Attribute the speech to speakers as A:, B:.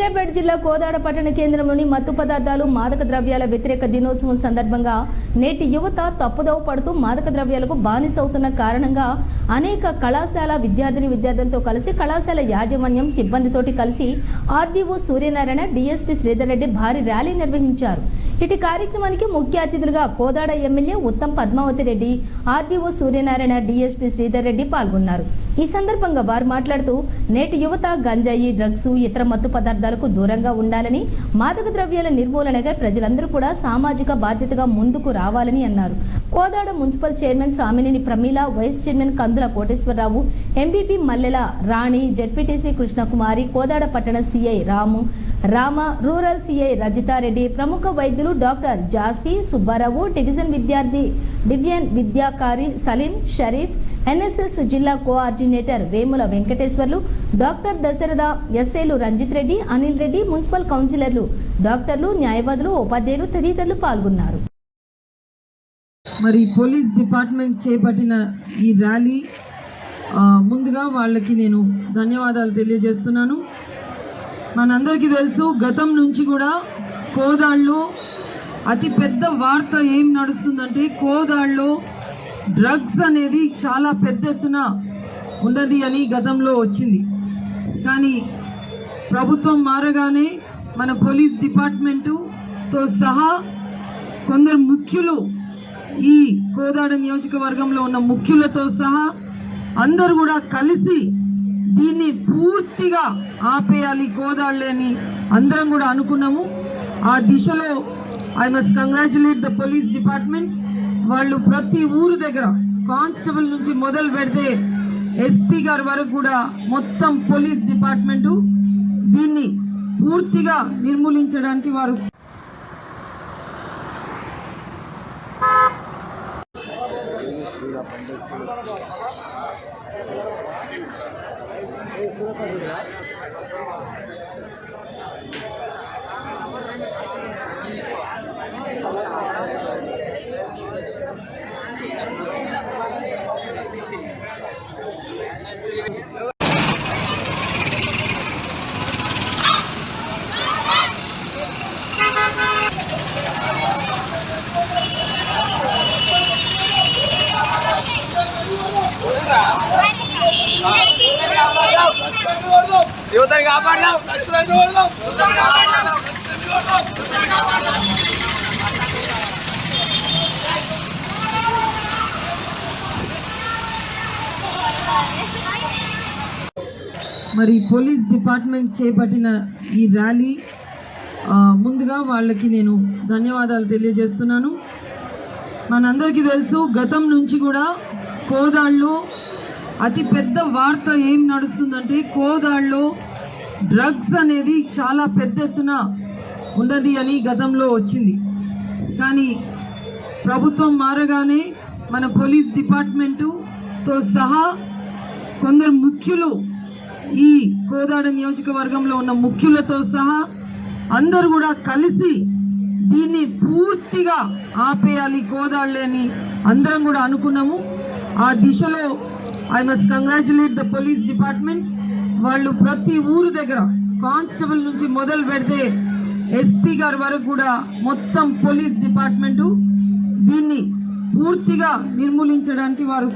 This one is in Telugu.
A: సూర్యాపేట జిల్లా కోదాడ పట్టణ కేంద్రంలోని మత్తు పదార్థాలు మాదక ద్రవ్యాల వ్యతిరేక దినోత్సవం సందర్భంగా నేటి యువత తప్పుదోవ పడుతూ మాదక ద్రవ్యాలకు బానిసవుతున్న కారణంగా అనేక కళాశాల విద్యార్థిని విద్యార్థులతో కలిసి కళాశాల యాజమాన్యం సిబ్బందితోటి కలిసి ఆర్డీఓ సూర్యనారాయణ డిఎస్పీ శ్రీధర్ రెడ్డి భారీ ర్యాలీ నిర్వహించారు. ఇటు కార్యక్రమానికి ముఖ్య అతిథులుగా Kodad MLA Uttam Padmavathi Reddy RDO Suryanarayana DSP Sridhar Reddy పాల్గొన్నారు. ఈ సందర్భంగా వారు మాట్లాడుతూ నేటి యువత గంజాయి డ్రగ్స్ ఇతర మత్తు పదార్థాలకు దూరంగా ఉండాలని మాదక ద్రవ్యాల నిర్మూలనగా ప్రజలందరూ కూడా సామాజిక బాధ్యతగా ముందుకు రావాలని అన్నారు. Kodad municipal chairman Samineni Prameela vice chairman Kandula Koteswara Rao MPP Mallela Rani ZPTC Krishnakumari Kodad పట్టణ CI Ramu Rama rural CI Rajitha Reddy ప్రముఖ వైద్యులు డాక్టర్ జాస్తి సుబ్బారావు డివిజన్ విద్యార్థి డివిజన్ విద్యాకారి సలీం షరీఫ్ ఎన్ఎస్ఎస్ జిల్లా కోఆర్డినేటర్ వేముల వెంకటేశ్వర్లు డాక్టర్ దశరథ ఎస్ఏలు రంజిత్ రెడ్డి అనిల్ రెడ్డి మున్సిపల్ కౌన్సిలర్లు డాక్టర్లు న్యాయవాదులు ఉపాధ్యాయులు తదితరులు పాల్గొన్నారు.
B: మరి పోలీస్ డిపార్ట్మెంట్ చేపట్టిన ఈ ర్యాలీ ముందుగా వాళ్ళకి నేను ధన్యవాదాలు తెలియజేస్తున్నాను. మనందరికీ తెలుసు గతం నుంచి కూడా కోదాళ్ళలో అతి పెద్ద వార్త ఏం నడుస్తుందంటే కోదాళ్ళలో డ్రగ్స్ అనేది చాలా పెద్ద ఎత్తున ఉన్నది అని గతంలో వచ్చింది. కానీ ప్రభుత్వం మారగానే మన పోలీస్ డిపార్ట్మెంటుతో సహా కొందరు ముఖ్యులు ఈ కోదాడ నియోజకవర్గంలో ఉన్న ముఖ్యులతో సహా అందరూ కూడా కలిసి దీన్ని పూర్తిగా ఆపేయాలి కోదాళ్ళే అని అందరం కూడా అనుకున్నాము. ఆ దిశలో I must congratulate the police department వాళ్ళు ప్రతి ఊరు దగ్గర కానిస్టేబుల్ నుంచి మొదలు పెడితే ఎస్పీ గారి వరకు కూడా మొత్తం పోలీస్ డిపార్ట్మెంటు దీన్ని పూర్తిగా నిర్మూలించడానికి వారు
C: ఏ సూరత్ అది కదా యువతని కాపాడదాం.
B: మరి పోలీస్ డిపార్ట్మెంట్ చేపట్టిన ఈ ర్యాలీ ముందుగా వాళ్ళకి నేను ధన్యవాదాలు తెలియజేస్తున్నాను. మనందరికీ తెలుసు గతం నుంచి కూడా కోదాళ్ళు అతి పెద్ద వార్త ఏం నడుస్తుందంటే కోదాళ్ళలో డ్రగ్స్ అనేది చాలా పెద్ద ఎత్తున ఉన్నది అని గతంలో వచ్చింది. కానీ ప్రభుత్వం మారగానే మన పోలీస్ డిపార్ట్మెంటుతో సహా కొందరు ముఖ్యులు ఈ కోదాడ నియోజకవర్గంలో ఉన్న ముఖ్యులతో సహా అందరూ కూడా కలిసి దీన్ని పూర్తిగా ఆపేయాలి కోదాళ్ళే అందరం కూడా అనుకున్నాము. ఆ దిశలో I must congratulate the police department వాళ్ళు ప్రతి ఊరు దగ్గర కానిస్టేబుల్ నుంచి మొదలు పెడితే ఎస్పీ గారి వరకు కూడా మొత్తం పోలీస్ డిపార్ట్మెంటు దీన్ని పూర్తిగా నిర్మూలించడానికి వారు